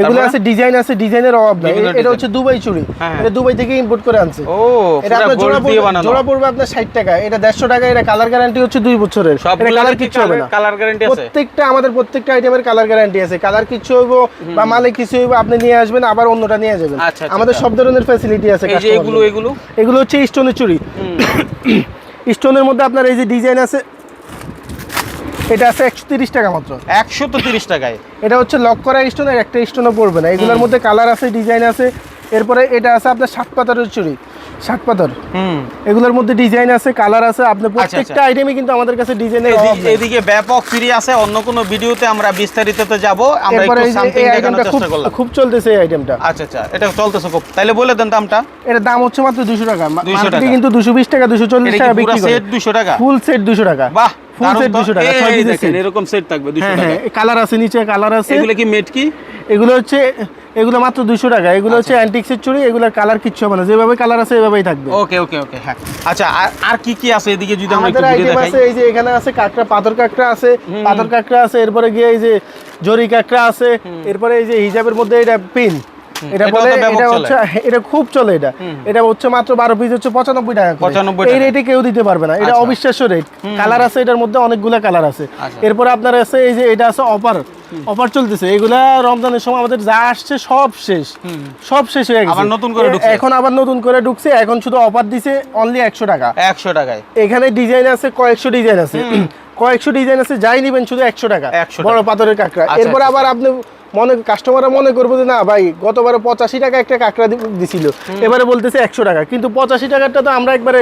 এগুলো আছে ডিজাইন আছে ডিজাইনের অভাব নাই। এটা হচ্ছে দুবাই চুড়ি হ্যাঁ, হ্যাঁ। এটা দুবাই থেকে ইম্পোর্ট করে আনছে। ও এটা আপনার জোড়া পড়বে জোড়া পড়বে আপনার ষাট টাকা। এটা দেড়শো টাকা এটা কালার গ্যারান্টি হচ্ছে দুই বছরের। এটা কালার কিচ্ছু হবে না। কালার গ্যারান্টি আছে। প্রত্যেকটা আমাদের প্রত্যেকটা আইটেমের কালার গ্যারান্টি আছে। কালার কিচ্ছু হইব বা মালে কিছু হইব আপনি নিয়ে আসবেন আবার অন্যটা নিয়ে যাবেন। আচ্ছা, আচ্ছা, আমাদের আচ্ছা। সব ধরনের ফ্যাসিলিটি আছে এই যে এগুলো এগুলো? এগুলো হচ্ছে স্টোনের চুড়ি স্টোনের মধ্যে আপনার এই যে ডিজাইন আছে এটা আছে একশো তিরিশ টাকা মাত্র। একশো তো তিরিশ টাকায়। এটা হচ্ছে লক করা স্টোনের একটা স্টোনও পড়বে না। এগুলোর মধ্যে কালার আছে ডিজাইন আছে। এরপরে এটা আছে আপনার সাত পাথরের চুড়ি। সাত পাথর হুম। এগুলোর মধ্যে ডিজাইন আছে কালার আছে। আপনার আচ্ছা। প্রত্যেকটা আইটেমই কিন্তু আমাদের কাছে ডিজাইনের অভাব এদিকে- ব্যাপক ফ্রি আছে অন্য কোনো ভিডিওতে আমরা বিস্তারিততে যাব। আমরা একটু সামথিং দেখানোর খুব চেষ্টা করলাম। খুব চলতেছে এই আইটেমটা আচ্ছা আচ্ছা। এটা চলতেছে খুব। তাইলে বলে দেন দামটা। এটার দাম হচ্ছে মাত্র দুশো টাকা। 200 মার্কেটে। কিন্তু দুশো বিশ টাকা দুশো চল্লিশ এটা টাকা বিক্রি করে। সেট 200 টাকা? ফুল সেট দুশো টাকা। বাহ! ফুল সেট তো। দুশো টাকা এই, পিসের দেখেন, এরকম সেট থাকবে 200 হ্যাঁ টাকা হ্যাঁ কালার আছে নিচে কালার আছে। এগুলো কি মেট কি? এগুলো হচ্ছে এগুলো মাত্র টাকা এগুলো হচ্ছে অ্যান্টিক্সের চুড়ি এগুলোর কালার কিচ্ছু হবে না। যেভাবে কালার আছে এভাবেই থাকবে। ওকে ওকে ওকে হ্যাঁ। আচ্ছা আর- আর কি কি আছে এদিকে যদি আমরা একটু আমাদের ভিডিও দেখাই? আছে এই যে এখানে আছে কাঁকড়া পাথর কাঁকড়া আছে। পাথর কাঁকড়া আছে এরপরে গিয়ে এই যে জরি কাঁকড়া আছে। এরপরে এই যে হিজাবের মধ্যে এটা পিন এটা বলে এটা হচ্ছে এটা খুব চলে এটা। এটা হচ্ছে মাত্র বারো পিস হচ্ছে পঁচানব্বই টাকা করে। 95 এই রেটে কেউ দিতে পারবে না। এটা আচ্ছা। অবিশ্বাস্য রেট কালার আছে এটার মধ্যে অনেকগুলো কালার আছে। আচ্ছা। এরপরে আপনার আছে এই যে এটা আছে অফার অফার চলতেছে। এগুলা রমজানের সময় আমাদের যা আসছে সব শেষ। সব শেষ হয়ে গেছে। আবার নতুন করে ঢুকছে। এখন আবার নতুন করে ঢুকছে। এখন শুধু অফার দিছে অনলি একশো টাকা। একশো টাকায়। এখানে ডিজাইন আছে কয়েকশো ডিজাইন আছে। কয়েকশো ডিজাইন আছে যাই নিবেন শুধু একশো টাকা। 100 বড় পাথরের কাঁকড়া। আচ্ছা, এরপর আবার আপনি মনে কাস্টমাররা মনে করব যে না ভাই গতবারে পঁচাশি টাকা একটা কাঁকড়া দিছিল। এবারে বলতেছে একশো টাকা। কিন্তু পঁচাশি টাকাটা তো আমরা একবারে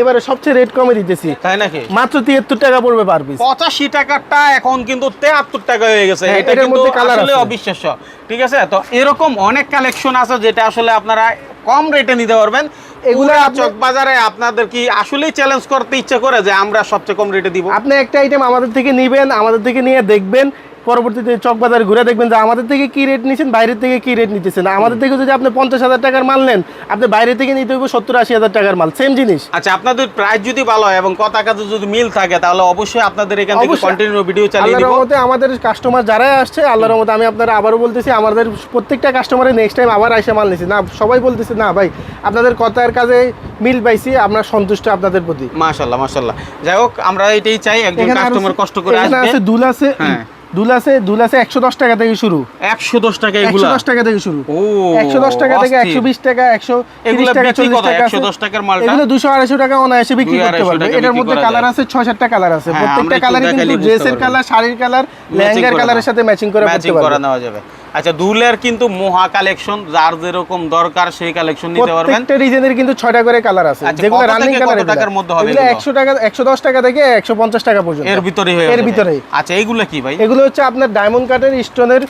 এবারে সবচেয়ে রেট কমে দিতেছি। তাই নাকি? মাত্র তিয়াত্তর টাকা পড়বে পার পিস পঁচাশি টাকাটা এখন কিন্তু তেহাত্তর টাকা হয়ে গেছে। হ্যাঁ, এটা এটার কিন্তু মধ্যে colour আসলে অবিশ্বাস্য। ঠিক আছে? তো এরকম অনেক কালেকশন আছে যেটা আসলে আপনারা কম রেটে নিতে পারবেন। এগুলো এগুলো চক বাজারে আপনাদের কি আসলেই চ্যালেঞ্জ করতে ইচ্ছে করে যে আমরা সবচেয়ে কম রেটে দিব? আপনি একটা আইটেম আমাদের থেকে নিবেন আমাদের থেকে নিয়ে দেখবেন। পরবর্তীতে চকবাজার ঘুরে দেখবেন যে আমাদের থেকে কি রেট নিচ্ছেন বাইরের থেকে কি রেট নিতেছেন। আমাদের থেকে যদি আপনি পঞ্চাশ হাজার টাকার মাল নেন আপনি বাইরে থেকে নিতে হইব সত্তর আশি হাজার টাকার মাল। সেম জিনিস। আচ্ছা আপনাদের প্রাইস যদি ভালো হয় এবং কথা কাজে যদি মিল থাকে তাহলে অবশ্যই আপনাদের এখান থেকে। কন্টিনিউ ভিডিও চালিয়ে আল্লাহর দিব। রহমতে আমাদের কাস্টমার যারাই আসছে আল্লাহর রহমতে আমি আপনারা আবারও বলতেছি আমাদের প্রত্যেকটা কাস্টমারের নেক্সট টাইম আবার এসে মাল নিছি। না সবাই বলতেছে না ভাই আপনাদের কথার কাজে মিল পাইছি আমরা সন্তুষ্ট আপনাদের প্রতি। মাশাল্লাহ মাশাল্লাহ যাই হোক আমরা এটাই চাই একজন কাস্টমার কষ্ট করে আসবে। আছে দুল আছে। হ্যাঁ। দুল দুলাসে দুল একশো দশ টাকা থেকে শুরু। একশো দশ টাকা একশো দশ টাকা থেকে শুরু। ও একশো দশ টাকা থেকে একশো বিশ টাকা একশো একুশ টাকা চল্লিশ টাকা একশো দশ টাকার মাল এগুলো দুশো আড়াইশো টাকা অনায়াসে বিক্রি করতে পারবে। এটার মধ্যে কালার আছে ছয় সাতটা কালার আছে। হ্যাঁ, প্রত্যেকটা কালারই কিন্তু ড্রেসের কালার শাড়ির কালার লেহেঙ্গার কালারের সাথে ম্যাচিং করে ম্যাচিং করতে করে নেওয়া যাবে। আচ্ছা দুলের কিন্তু মহা কালেকশন যার যেরকম দরকার সেই কালেকশন নিতে পারবেন। প্রত্যেকটা ডিজাইনের কিন্তু 6টা করে কালার আছে। আচ্ছা, যেগুলো রানিং কালার কত টাকার মধ্যে হবে এগুলো এগুলো? একশো টাকা একশো দশ টাকা থেকে একশো পঞ্চাশ টাকা পর্যন্ত। এর ভিতরেই হয়ে এর। ভিতরেই। আচ্ছা এগুলো কি ভাই? এগুলো হচ্ছে আপনার ডায়মন্ড কাটের স্টোনের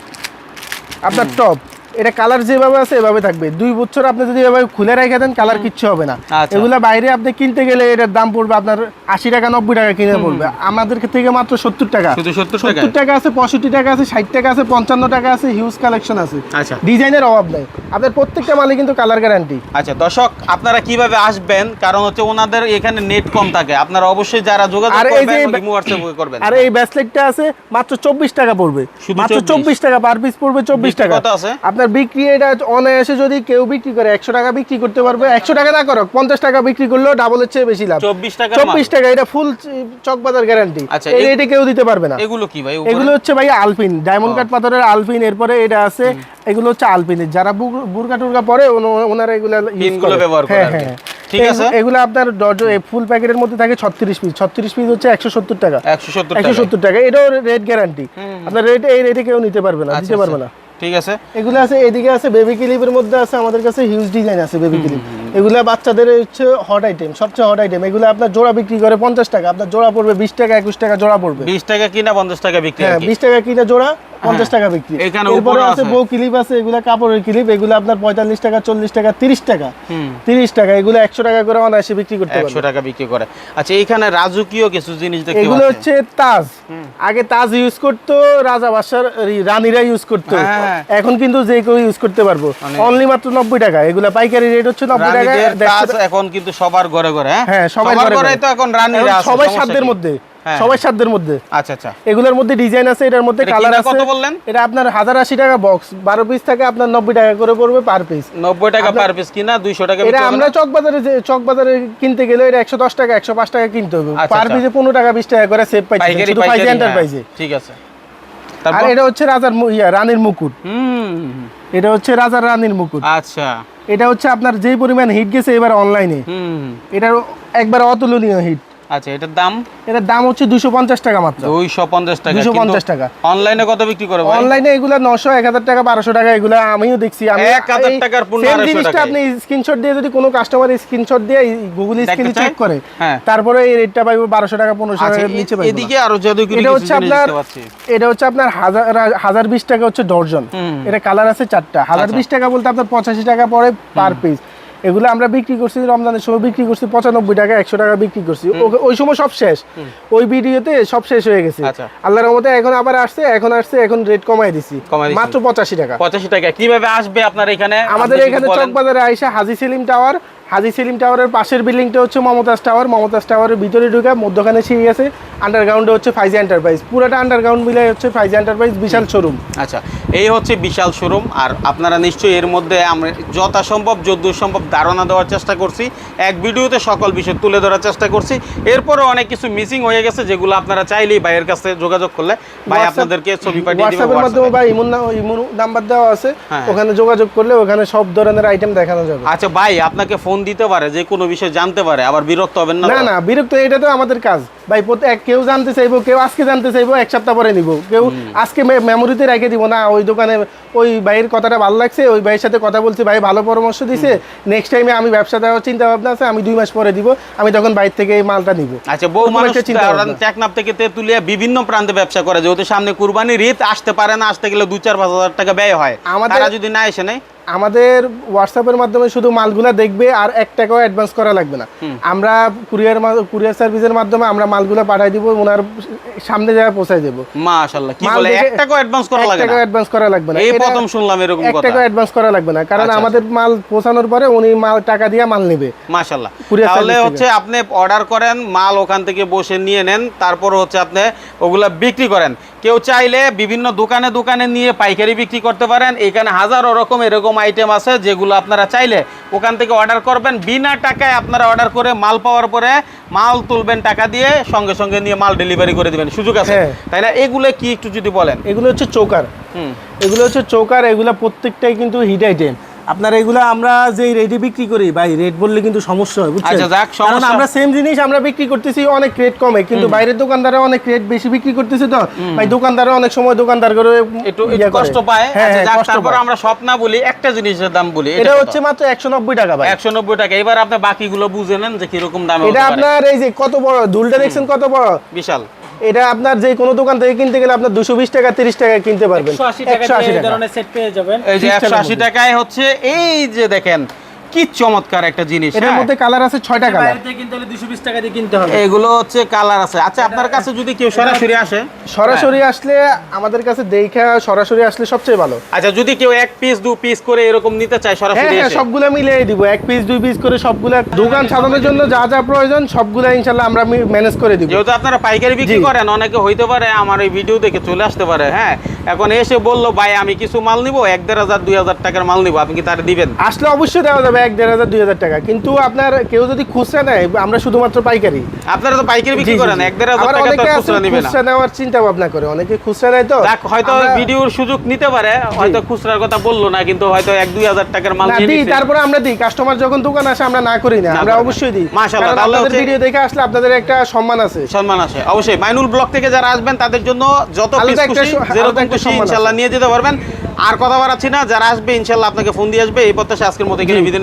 আপনার টপ এটা কালার যেভাবে আছে এভাবে থাকবে। দুই বছর আপনি যদি এভাবে খুলে রেখে দেন কালার কিচ্ছু হবে না। আচ্ছা। এগুলা বাইরে আপনি কিনতে গেলে এটার দাম পড়বে আপনার আশি টাকা নব্বই টাকা কিনে পড়বে। আমাদের থেকে মাত্র সত্তর টাকা। শুধু 70 টাকায়? সত্তর টাকা আছে পঁয়ষট্টি টাকা আছে ষাট টাকা আছে পঞ্চান্ন টাকা আছে হিউজ কালেকশন আছে। আচ্ছা। ডিজাইনের অভাব নাই। আপনার প্রত্যেকটা মালে কিন্তু কালার গ্যারান্টি আচ্ছা দর্শক আপনারা কীভাবে আসবেন? কারণ হচ্ছে ওনাদের এখানে নেট কম থাকে। আপনারা অবশ্যই যারা যোগাযোগ আর এই যে করবেন। আর এই ব্যাসলেটটা আছে মাত্র চব্বিশ টাকা পড়বে। মাত্র চব্বিশ? টাকা পার পিস পড়বে চব্বিশ টাকা। কত আছে? আপনার বিক্রি এটা অনায়াসে যদি কেউ বিক্রি করে একশো টাকা বিক্রি করতে পারবে একশো টাকা না করো পঞ্চাশ টাকা বিক্রি করলেও ডাবলের চেয়ে বেশি লাভ। 24 টাকার চব্বিশ টাকা এটা ফুল চকবাজার গ্যারান্টি রেটে কেউ দিতে পারবে না। এগুলো কি ভাই এগুলো হচ্ছে ভাই আলপিন ডায়মন্ড কাট পাথরের আলপিন এরপরে এটা আছে এগুলো হচ্ছে আলপিনের। যারা বুর- বুরকা টুরকা পরে ওনারা এগুলো ইউজ করে। ব্যবহার করে হ্যাঁ হ্যাঁ। ঠিক আছে। এগুলো আপনার ফুল প্যাকেটের মধ্যে থাকে ছত্রিশ পিস ছত্রিশ পিস হচ্ছে একশো সত্তর টাকা। 170 একশো টাকা। সত্তর টাকা। এটাও রেট গ্যারান্টি আপনার রেট এই রেটে কেউ নিতে পারবে না আচ্ছা, দিতে পারবে না। আচ্ছা। ঠিক আছে? এগুলো আছে এদিকে আছে বেবি ক্লিপের মধ্যে আছে আমাদের কাছে হিউজ ডিজাইন আছে বেবি ক্লিপ এগুলো বাচ্চাদের হচ্ছে হট আইটেম সবচেয়ে হট আইটেম এগুলো আপনার জোড়া বিক্রি করে পঞ্চাশ টাকা আপনার জোড়া পড়বে বিশ টাকা একুশ টাকা জোড়া পড়বে। 20 টাকা কিনা 50 টাকা বিক্রি হ্যাঁ বিশ টাকা কিনা জোড়া পঞ্চাশ টাকা বিক্রি। এরপরে আছে। বউ ক্লিপ আছে এগুলো কাপড়ের ক্লিপ এগুলো আপনার পঁয়তাল্লিশ টাকা চল্লিশ টাকা তিরিশ টাকা। তিরিশ টাকা এগুলো একশো টাকা করে অনায়াসে বিক্রি করতে 100 টাকা বিক্রি করে। আচ্ছা এইখানে রাজকীয় কিছু জিনিস দেখতে এগুলো হচ্ছে তাজ। আগে তাজ ইউজ করতো রাজা বাসার রানীরা ইউজ করতো। হ্যাঁ। এখন কিন্তু যে কেউ ইউজ করতে পারব। মানে- অনলি মাত্র নব্বই টাকা। এগুলা পাইকারি রেট হচ্ছে নব্বই টাকা এখন কিন্তু সবার ঘরে ঘরে হ্যাঁ? হ্যাঁ সবার ঘরে। তো এখন রানীরা সবাই সাধ্যের মধ্যে। হ্যাঁ। সবাই সাধ্যের মধ্যে। আচ্ছা আচ্ছা। এগুলোর মধ্যে ডিজাইন আছে এটার মধ্যে কালার আছে। কত বললেন? এটা আপনার হাজার আশি টাকা বক্স বারো পিস থাকে আপনার নব্বই টাকা করে পড়বে পার পিস 90 টাকা পার পিস কিনা 200 টাকা এটা আমরা চক বাজারে যে চক বাজারে কিনতে গেলে এটা একশো দশ টাকা একশো পাঁচ টাকা কিনতে হবে। আচ্ছা, পার আচ্ছা। পিসে পনেরো টাকা বিশ টাকা করে সেভ পাইছে। শুধু পাইছে হ্যাঁ, এন্টারপ্রাইজে ঠিক আছে। আর এটা হচ্ছে রাজার ইয়া রানীর মুকুট। হুম। এটা হচ্ছে রাজার রানীর মুকুট। আচ্ছা। এটা হচ্ছে আপনার যেই পরিমাণ হিট গেছে এবার অনলাইনে হুম। এটার একবার অতুলনীয় হিট আচ্ছা এটার দাম? এটার দাম হচ্ছে দুশো পঞ্চাশ টাকা মাত্র। 250 টাকা 250 টাকা। অনলাইনে কত বিক্রি করে ভাই? অনলাইনে এগুলা নশো এক হাজার টাকা বারোশো টাকা এগুলা আমিও দেখছি। আমি 1000 টাকার পণ্য same 250 জিনিসটা টাকায়। আপনি স্ক্রিনশট দিয়ে যদি কোনো কাস্টমার স্ক্রিনশট দিয়ে গুগল স্ক্রিনে চেক করে হ্যাঁ। তারপরে এই রেটটা পাইবো বারোশো টাকা পনেরোশো আচ্ছা টাকার নিচে পাইবো এদিকে আরও জাদুকরি এটা হচ্ছে আপনার এটা হচ্ছে আপনার হাজার হাজার বিশ টাকা হচ্ছে ডর্জন এটা কালার আছে চারটা। হাজার আচ্ছা। বিশ টাকা বলতে আপনার পঁচাশি টাকা পড়ে পার পিস এগুলো আমরা বিক্রি করছি রমজানের সময় বিক্রি করছি পঁচানব্বই টাকা একশো টাকা বিক্রি করছি। ওই সময় সব শেষ। ওই ভিডিওতে সব শেষ হয়ে গেছে। আচ্ছা। আল্লাহর রহমতে এখন আবার আসছে এখন আসছে এখন রেট কমাই দিছি। মাত্র পঁচাশি টাকা। 85 টাকা। কীভাবে আসবে আপনার এখানে? আমাদের এখানে। চকবাজারে আইসা হাজি সেলিম টাওয়ার হাজি সেলিম টাওয়ারের পাশের বিল্ডিংটা হচ্ছে মমতাজ টাওয়ার। মমতাজ টাওয়ারের ভিতরে ঢুকে মধ্যখানে সিঁড়ি আছে। আন্ডারগ্রাউন্ডে হচ্ছে ফাইজি এন্টারপ্রাইজ পুরোটা আন্ডারগ্রাউন্ড মিলে হচ্ছে ফাইজি এন্টারপ্রাইজ বিশাল শোরুম আচ্ছা এই হচ্ছে বিশাল শোরুম আর আপনারা নিশ্চয়ই এর মধ্যে আমরা যথাসম্ভব যদ্দূর সম্ভব ধারণা দেওয়ার চেষ্টা করছি। এক ভিডিওতে সকল বিষয় তুলে ধরার চেষ্টা করছি। এরপরে অনেক কিছু মিসিং হয়ে গেছে যেগুলো আপনারা চাইলেই ভাইয়ের কাছে যোগাযোগ করলে ভাই আপনাদেরকে ছবি পাঠিয়ে দিবে হোয়াটসঅ্যাপের মাধ্যমে। বা ইমুন ইমুন নাম্বার দেওয়া আছে। হ্যাঁ। ওখানে যোগাযোগ করলে ওখানে সব ধরনের আইটেম দেখানো যাবে। আচ্ছা ভাই আপনাকে ফোন দিতে পারে যে কোনো বিষয় জানতে পারে আবার বিরক্ত হবেন না না না বিরক্ত এটা তো আমাদের কাজ। ভাই কেউ জানতে চাইব কেউ আজকে জানতে চাইব এক সপ্তাহ পরে নিব। কেউ আজকে মেমোরিতে রেখে দিব না ওই দোকানে ওই ভাইয়ের কথাটা ভালো লাগছে ওই ভাইয়ের সাথে কথা বলছি ভাই ভালো পরামর্শ দিছে নেক্সট টাইমে আমি ব্যবসা দেওয়ার চিন্তা ভাবনা আছে আমি দুই মাস পরে দিব আমি তখন বাইরে থেকে এই মালটা নিব। আচ্ছা বউ ওরকম মানুষ চিন্তা। টেকনাফ থেকে তেতুলিয়া বিভিন্ন প্রান্তে ব্যবসা করে যেহেতু সামনে কুরবানির ঈদ আসতে পারে না আসতে গেলে দু চার পাঁচ হাজার টাকা ব্যয় হয়। আমাদের- তারা যদি না এসে নেয়? আমাদের হোয়াটসঅ্যাপের মাধ্যমে শুধু মালগুলা দেখবে আর এক টাকাও অ্যাডভান্স করা লাগবে না। আমরা কুরিয়ার কুরিয়ার সার্ভিসের মাধ্যমে আমরা মালগুলো পাঠাই দিব ওনার সামনে জায়গায় পৌঁছাই দেবো। মাশাআল্লাহ কি বলে? এক টাকাও অ্যাডভান্স করা এক টাকাও অ্যাডভান্স করা লাগবে না। এই প্রথম শুনলাম এরকম এক অ্যাডভান্স করা লাগবে না কারণ আচ্ছা, আমাদের মাল পৌঁছানোর পরে উনি মাল টাকা দিয়ে মাল নেবে। মাশাআল্লাহ। Courier তাহলে হচ্ছে আপনি অর্ডার করেন মাল ওখান থেকে বসে নিয়ে নেন তারপর হচ্ছে আপনি ওগুলা বিক্রি করেন। কেউ চাইলে বিভিন্ন দোকানে দোকানে নিয়ে পাইকারি বিক্রি করতে পারেন। এখানে হাজারো রকম এরকম আইটেম আছে যেগুলো আপনারা চাইলে ওখান থেকে অর্ডার করবেন। বিনা টাকায় আপনারা অর্ডার করে মাল পাওয়ার পরে মাল তুলবেন টাকা দিয়ে সঙ্গে সঙ্গে নিয়ে মাল ডেলিভারি করে দিবেন। সুযোগ আছে? হ্যাঁ। তাই না এগুলো কি একটু যদি বলেন? এগুলো হচ্ছে চৌকার। হুম। এগুলো হচ্ছে চৌকার এগুলো প্রত্যেকটাই কিন্তু হিট আইটেম আপনার এগুলো আমরা যে রেটে বিক্রি করি ভাই রেট বললে কিন্তু সমস্যা হয় বুঝছেন? আচ্ছা, কারণ আমরা সেম জিনিস আমরা বিক্রি করতেছি অনেক রেট কমে কিন্তু বাইরের দোকানদারে অনেক রেট বেশি বিক্রি করতেছে তো। ভাই দোকানদারে অনেক সময় দোকানদার করে একটু। কষ্ট পায়। হ্যাঁ আচ্ছা, হ্যাঁ, যাক, তারপর আমরা সব না বলি একটা জিনিসের দাম বলি এটা হচ্ছে মাত্র একশো নব্বই টাকা ভাই। একশো নব্বই টাকা। এবার আপনি বাকিগুলো বুঝে নেন যে কীরকম দাম এটা আপনার এই যে কত বড় দুলটা দেখছেন কত বড়? বিশাল। এটা আপনার যে কোনো দোকান থেকে কিনতে গেলে আপনার দুশো বিশ টাকা তিরিশ টাকায় কিনতে পারবেন। একশো আশি টাকা একশো আশি দিয়ে এই সেট পেয়ে যাবেন। যে একশো আশি টাকায় হচ্ছে এই যে দেখেন কি চমৎকার একটা জিনিস এটার হ্যাঁ? মধ্যে কালার আছে ছয়টা কালার। বাইরে কিনতে হলে দুশো বিশ টাকা দিয়ে কিনতে হবে। এগুলো হচ্ছে কালার আছে। আচ্ছা আপনার কাছে যদি কেউ সরাসরি আসে সরাসরি আসলে আমাদের কাছে দেখা সরাসরি আসলে সবচেয়ে ভালো। আচ্ছা যদি কেউ এক পিস দু পিস করে এরকম নিতে চায় হ্যাঁ সরাসরি হ্যাঁ এসে? সবগুলো মিলিয়ে দিব। এক পিস দুই পিস করে সবগুলা। দোকান সাজানোর জন্য যা যা প্রয়োজন সবগুলো ইনশাল্লাহ আমরা ম্যানেজ করে দিব। যেহেতু আপনারা পাইকারি বিক্রি করেন অনেকে হইতে পারে আমার এই ভিডিও দেখে চলে আসতে পারে হ্যাঁ। এখন এসে বলল ভাই আমি কিছু মাল নিব এক দেড় হাজার দুই হাজার টাকার মাল নিব আপনি কি তারা দিবেন? আসলে অবশ্যই দেওয়া যাবে। এক দেড় হাজার দুই হাজার টাকা। কিন্তু আপনার কেউ যদি খুচরা নেয় আমরা শুধুমাত্র পাইকারি। আপনারা তো পাইকারি বিক্রি করেন এক দেড় হাজার টাকা তো খুচরা নিবে না। খুচরা নেওয়ার চিন্তা ভাবনা করে অনেকে খুচরা নেয় তো। হয়তো ভিডিওর সুযোগ নিতে পারে হয়তো খুচরার কথা বলল না কিন্তু হয়তো এক দুই হাজার টাকার মাল নিয়ে দিই তারপরে আমরা দিই কাস্টমার যখন দোকান আসে আমরা না করি না আমরা অবশ্যই দিই। মাশাআল্লাহ, তাহলে আপনাদের ভিডিও দেখে আসলে আপনাদের একটা সম্মান আছে। সম্মান আছে। অবশ্যই মাইনুল ব্লক থেকে যারা আসবেন তাদের জন্য যত পিস খুশি যেরকম খুশি। ইনশাল্লাহ নিয়ে যেতে পারবেন। আর কথা বাড়াচ্ছি না যারা আসবে ইনশাল্লাহ আপনাকে ফোন দিয়ে আসবে এই প্রত্যাশা আজকের মতো এখানে বিদায়